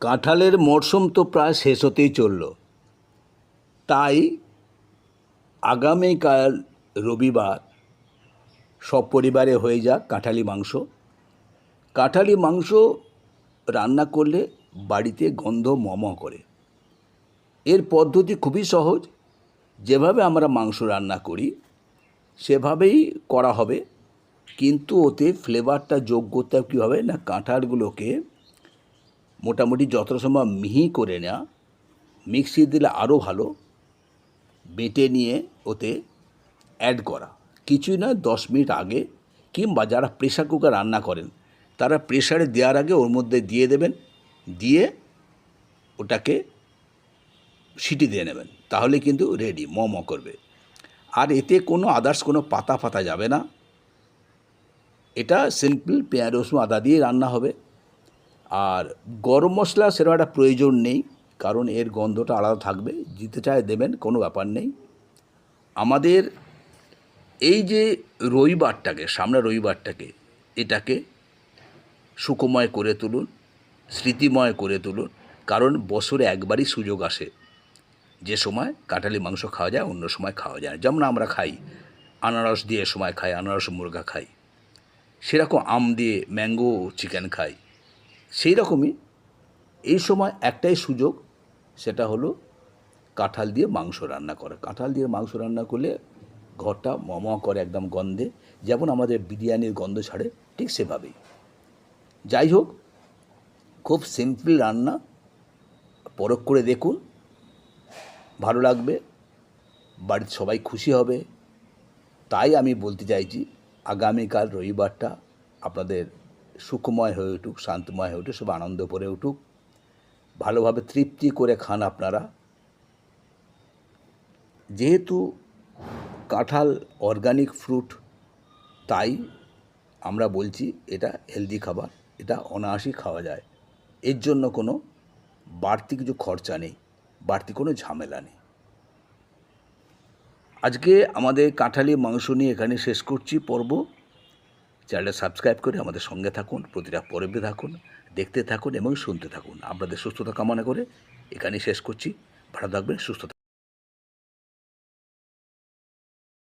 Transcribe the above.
কাঁঠালের মরশুম তো প্রায় শেষ হতেই চলল। তাই আগামীকাল রবিবার সব পরিবারে হয়ে যাক কাঁঠালি মাংস। কাঁঠালি মাংস রান্না করলে বাড়িতে গন্ধ মম করে। এর পদ্ধতি খুবই সহজ। যেভাবে আমরা মাংস রান্না করি, সেভাবেই করা হবে। কিন্তু ওতে ফ্লেভারটা যোগ করতে হবে কীভাবে? না কাঁঠালগুলোকে মোটামুটি যতটা সম্ভব মিহি করে নেওয়া মিক্সি দিলে আরও ভালো। বেটে নিয়ে ওতে অ্যাড করা। কিছুই না দশ মিনিট আগে কিংবা যারা প্রেশার কুকার রান্না করেন, তারা প্রেশারে দেওয়ার আগে ওর মধ্যে দিয়ে দেবেন, দিয়ে ওটাকে সিটি দিয়ে নেবেন। তাহলে কিন্তু রেডি ম ম করবে। আর এতে কোনো আদার্স কোনো পাতা ফাতা যাবে না। এটা সিম্পল পেঁয়াজ, রসুন, আদা দিয়ে রান্না হবে। আর গরম মশলা সেরকম একটা প্রয়োজন নেই, কারণ এর গন্ধটা আলাদা থাকবে। দিতে চায় দেবেন, কোনো ব্যাপার নেই। আমাদের এই যে রবিবারটাকে, সামনে রবিবারটাকে, এটাকে সুখময় করে তুলুন, স্মৃতিময় করে তুলুন, কারণ বছরে একবারই সুযোগ আসে। যে সময় কাটালি মাংস খাওয়া যায়, অন্য সময় খাওয়া যায় যেমন আমরা খাই, আনারস দিয়ে সময় খাই, আনারস মুরগা খাই। সেরকম আম দিয়ে ম্যাঙ্গো, চিকেন খাই। সেই রকমই এই সময় একটাই সুযোগ, সেটা হলো কাঁঠাল দিয়ে মাংস রান্না করা। কাঁঠাল দিয়ে মাংস রান্না করলে ঘরটা মম করে একদম গন্ধে, যেমন আমাদের বিরিয়ানির গন্ধ ছাড়ে ঠিক সেভাবেই। যাই হোক, খুব সিম্পল রান্না, পরখ করে দেখুন, ভালো লাগবে বাড়ির সবাই খুশি হবে। তাই আমি বলতে চাইছি, আগামীকাল রবিবারটা আপনাদের সুখময় হয়ে উঠুক, শান্তময় হয়ে উঠুক, সব আনন্দ করে উঠুক। ভালোভাবে তৃপ্তি করে খান আপনারা। যেহেতু কাঁঠাল অর্গানিক ফ্রুট তাই আমরা বলছি এটা হেলদি খাবার, এটা অনায়াসই খাওয়া যায়। এর জন্য কোনো বাড়তি কিছু খরচা নেই, বাড়তি কোনো ঝামেলা নেই। আজকে আমাদের কাঁঠালি মাংস নিয়ে এখানে শেষ করছি, পর্ব। চ্যানেলটা সাবস্ক্রাইব করে আমাদের সঙ্গে থাকুন, প্রতিটা পর্বে থাকুন, দেখতে থাকুন এবং শুনতে থাকুন। আপনাদের সুস্থতা কামনা করে এখানেই শেষ করছি। ভালো থাকবেন, সুস্থ থাকবেন